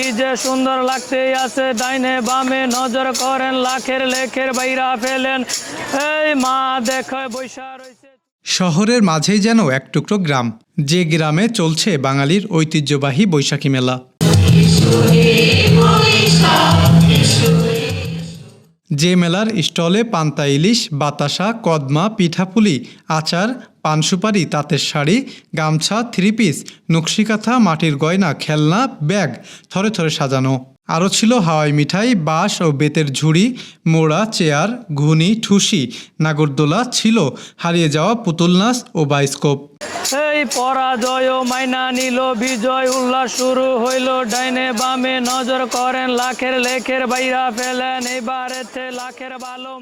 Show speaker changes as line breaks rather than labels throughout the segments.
কি যে সুন্দর লাগতেই আছে ডাইনে বামে নজর করেন, লাখের লেখের বাইরা ফেলেন। এই মা দেখো, বৈশা রয়েছে।
শহরের মাঝেই যেন এক টুকরো গ্রাম, যে গ্রামে চলছে বাঙালির ঐতিহ্যবাহী বৈশাখী মেলা। যে মেলার স্টলে পান্তা ইলিশ, বাতাসা, কদমা, পিঠাপুলি, আচার পানসুপারি, তাঁতের শাড়ি, গামছা থ্রি পিস নকশিকাঁথা, মাটির গয়না, খেলনা, ব্যাগ থরে থরে সাজানো। আরও ছিল হাওয়াই মিঠাই, বাঁশ ও বেতের ঝুড়ি, মোড়া, চেয়ার ঘুনি ঠুসি, নাগরদোলা ছিল হারিয়ে যাওয়া পুতুল নাচ ও বাইস্কোপ।
এই পরাজয় মাইনা নিল বিজয়, উল্লাস শুরু হইল ডাইনে বামে। নজর করেন লাখের লেখের বাইরা ফেলেন, এবারেতে লাখের ভালো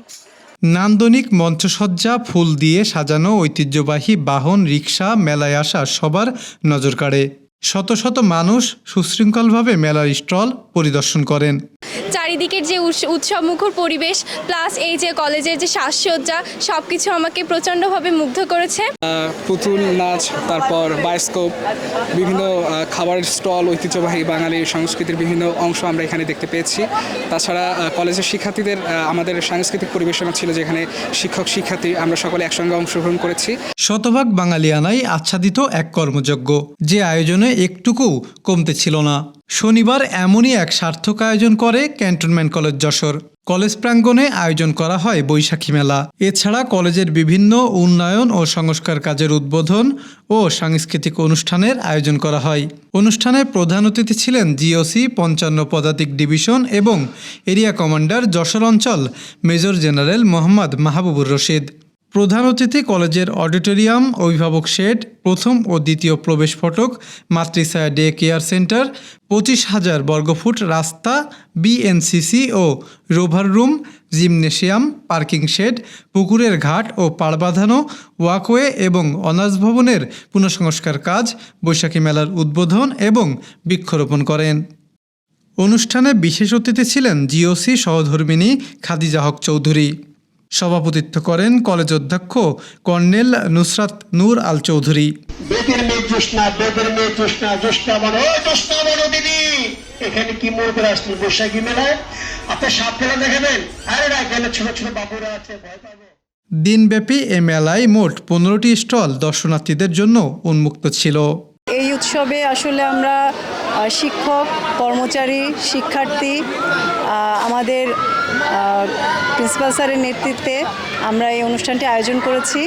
নান্দনিক মঞ্চসজ্জা, ফুল দিয়ে সাজানো ঐতিহ্যবাহী বাহন, রিক্সা, মেলায় আসা সবার নজর কাড়ে। শত শত মানুষ সুশৃঙ্খলভাবে মেলার স্টল পরিদর্শন করেন।
চারিদিকের যে উৎস- উৎসবমুখর পরিবেশ প্লাস এই যে কলেজের যে সাজসজ্জা সব কিছু আমাকে প্রচণ্ডভাবে মুগ্ধ করেছে।
পুতুল নাচ তারপর বায়োস্কোপ বিভিন্ন খাবারের স্টল ঐতিহ্যবাহী বাঙালি সংস্কৃতির বিভিন্ন অংশ আমরা এখানে দেখতে পেয়েছি। তাছাড়া কলেজের শিক্ষার্থীদের আহ, আমাদের সাংস্কৃতিক পরিবেশনা ছিল যেখানে শিক্ষক শিক্ষার্থী আমরা সকলে একসঙ্গে অংশগ্রহণ করেছি।
শতভাগ বাঙালিয়ানাই আচ্ছাদিত এক কর্মযজ্ঞ যে আয়োজনে একটুকু কমতে ছিল না। শনিবার এমনই এক সার্থক আয়োজন করে ক্যান্টনমেন্ট কলেজ যশোর। কলেজ প্রাঙ্গণে আয়োজন করা হয় বৈশাখী মেলা। এছাড়া কলেজের বিভিন্ন উন্নয়ন ও সংস্কার কাজের উদ্বোধন ও সাংস্কৃতিক অনুষ্ঠানের আয়োজন করা হয়। অনুষ্ঠানে প্রধান অতিথি ছিলেন জিওসি পঞ্চান্ন পদাতিক ডিভিশন এবং এরিয়া কমান্ডার যশোর অঞ্চল মেজর জেনারেল মোহাম্মদ মাহবুবুর রশিদ। প্রধান অতিথি কলেজের অডিটোরিয়াম অভিভাবক শেড, প্রথম ও দ্বিতীয় প্রবেশ ফটক, মাতৃছায়া ডে কেয়ার সেন্টার, পঁচিশ হাজার বর্গফুট রাস্তা বিএনসিসি ও rover room, gymnasium, parking shed, পুকুরের ঘাট ও পাড় বাঁধানো ওয়াকওয়ে এবং অনার্স ভবনের পুনঃসংস্কার কাজ, বৈশাখী মেলার উদ্বোধন এবং বৃক্ষরোপণ করেন। অনুষ্ঠানে বিশেষ অতিথি ছিলেন জিওসি সহধর্মিনী খাদিজা হক চৌধুরী। সভাপতিত্ব করেন কলেজ অধ্যক্ষ কর্নেল নুসরাত নূর আল চৌধুরী।
বেদের মেয়ে জোসনা বেদের মেয়ে জোসনা জোসনা বলো ওই বলো দিদি। এখানে কি মনে করে আসলে বৈশাখী মেলায় আপনার সাপ খেলা দেখাবেন? আরে না এখানে ছোট ছোট বাবুরা আছে ভয় পাবে।
দিনব্যাপী এ মেলায় মোট পনেরোটি স্টল দর্শনার্থীদের জন্য উন্মুক্ত ছিল।
এই উৎসবে আসলে আমরা শিক্ষক, কর্মচারী, শিক্ষার্থী আমাদের প্রিন্সিপাল স্যারের নেতৃত্বে আমরা এই অনুষ্ঠানটি আয়োজন করেছি।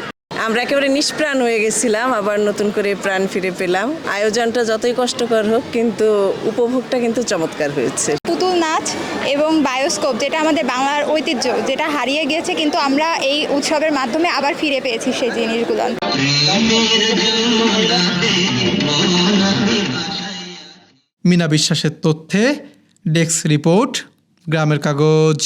আমরা একেবারে নিষ্প্রাণ হয়ে গেছিলাম আবার নতুন করে প্রাণ ফিরে পেলাম। আয়োজনটা যতই কষ্টকর হোক কিন্তু উপভোগটা কিন্তু চমৎকার হয়েছে।
পুতুল নাচ এবং বায়োস্কোপ যেটা আমাদের বাংলার ঐতিহ্য যেটা হারিয়ে গিয়েছে কিন্তু আমরা এই উৎসবের মাধ্যমে আবার ফিরে পেয়েছি সেই জিনিসগুলো।
মিনা বিশ্বাসের তথ্যে ডেস্ক রিপোর্ট গ্রামের কাগজ।